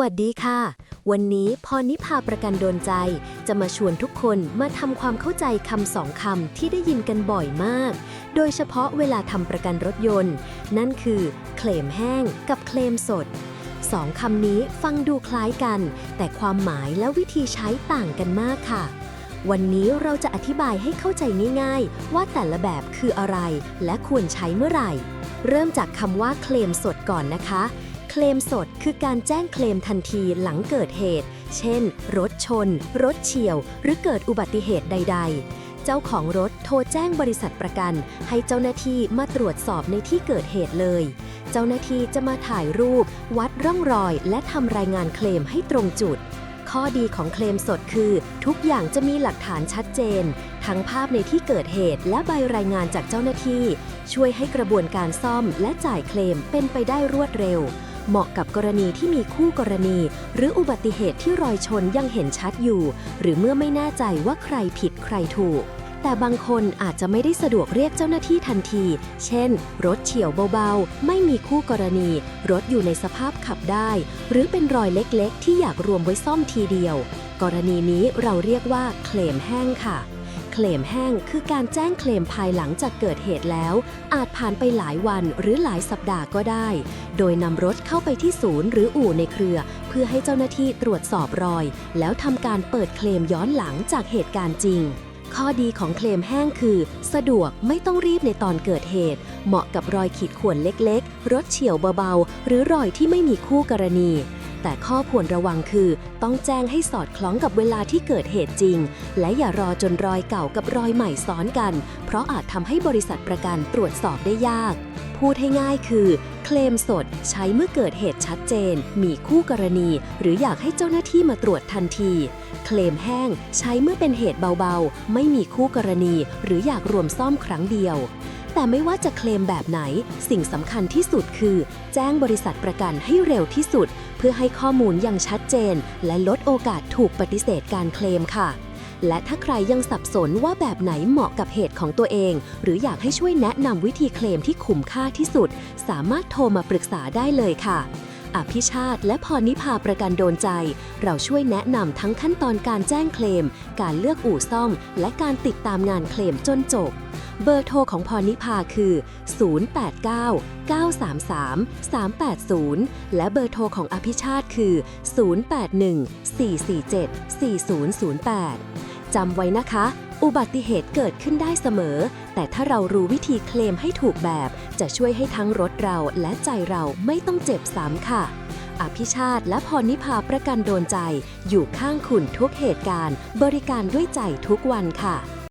วัสดีค่ะ วันนี้พรนิพาประกันโดนใจ จะมาชวนทุกคนมาทำความเข้าใจคำสองคำที่ได้ยินกันบ่อยมาก โดยเฉพาะเวลาทำประกันรถยนต์ นั่นคือ เคลมแห้งกับเคลมสดสองคำนี้ฟังดูคล้ายกัน แต่ความหมายและวิธีใช้ต่างกันมากค่ะ วันนี้เราจะอธิบายให้เข้าใจง่ายๆ ว่าแต่ละแบบคืออะไรและควรใช้เมื่อไหร่ เริ่มจากคำว่าเคลมสดก่อนนะคะ เคลมสดคือการแจ้งเคลมทันทีหลังเกิดเหตุ เช่น รถชน รถเฉียว หรือเกิดอุบัติเหตุใด ๆ เจ้าของรถโทรแจ้งบริษัทประกัน ให้เจ้าหน้าที่มาตรวจสอบในที่เกิดเหตุเลย เจ้าหน้าที่จะมาถ่ายรูป วัดร่องรอย และทำรายงานเคลมให้ตรงจุดข้อดีของเคลมสดคือ ทุกอย่างจะมีหลักฐานชัดเจน ทั้งภาพในที่เกิดเหตุและใบรายงานจากเจ้าหน้าที่ ช่วยให้กระบวนการซ่อมและจ่ายเคลมเป็นไปได้รวดเร็ว เหมาะกับกรณีที่มีคู่กรณี หรืออุบัติเหตุที่รอยชนยังเห็นชัดอยู่ หรือเมื่อไม่แน่ใจว่าใครผิดใครถูก แต่บางคนอาจจะไม่ได้สะดวกเรียกเจ้าหน้าที่ทันที เช่น รถเฉียวเบาๆ ไม่มีคู่กรณี รถอยู่ในสภาพขับได้ หรือเป็นรอยเล็กๆ ที่อยากรวมไว้ซ่อมทีเดียว กรณีนี้เราเรียกว่าเคลมแห้งค่ะ เคลมแห้งคือการแจ้งเคลมภายหลังจากเกิดเหตุแล้ว อาจผ่านไปหลายวันหรือหลายสัปดาห์ก็ได้ โดยนำรถเข้าไปที่ศูนย์หรืออู่ในเครือ เพื่อให้เจ้าหน้าที่ตรวจสอบรอย แล้วทำการเปิดเคลมย้อนหลังจากเหตุการณ์จริงข้อดีของเคลมแห้งคือ สะดวกไม่ต้องรีบในตอนเกิดเหตุ เหมาะกับรอยขีดข่วนเล็กๆ รถเฉียวเบาๆ หรือรอยที่ไม่มีคู่กรณี แต่ข้อควรระวังคือ ต้องแจ้งให้สอดคล้องกับเวลาที่เกิดเหตุจริง และอย่ารอจนรอยเก่ากับรอยใหม่ซ้อนกัน เพราะอาจทำให้บริษัทประกันตรวจสอบได้ยาก พูดให้ง่ายคือ เคลมสดใช้เมื่อเกิดเหตุชัดเจน มีคู่กรณี หรืออยากให้เจ้าหน้าที่มาตรวจทันที เคลมแห้งใช้เมื่อเป็นเหตุเบาๆ ไม่มีคู่กรณี หรืออยากรวมซ่อมครั้งเดียวแต่ไม่ว่าจะเคลมแบบไหน สิ่งสำคัญที่สุดคือ แจ้งบริษัทประกันให้เร็วที่สุด พื่อให้ข้อมูลอย่างชัดเจน และลดโอกาสถูกปฏิเสธการเคลมค่ะ และถ้าใครยังสับสนว่าแบบไหนเหมาะกับเหตุของตัวเอง หรืออยากให้ช่วยแนะนำวิธีเคลมที่คุ้มค่าที่สุด สามารถโทรมาปรึกษาได้เลยค่ะ อภิชาติและพรนิพาประกันโดนใจ เราช่วยแนะนำทั้งขั้นตอนการแจ้งเคลม การเลือกอู่ซ่อม และการติดตามงานเคลมจนจบ เบอร์โทรของพรนิพาคือ 089 933 380 และเบอร์โทรของอภิชาติคือ 081 447 4008จำไว้นะคะ อุบัติเหตุเกิดขึ้นได้เสมอ แต่ถ้าเรารู้วิธีเคลมให้ถูกแบบ จะช่วยให้ทั้งรถเราและใจเราไม่ต้องเจ็บซ้ำค่ะ อภิชาติและพรนิพาประกันโดนใจ อยู่ข้างคุณทุกเหตุการณ์ บริการด้วยใจทุกวันค่ะ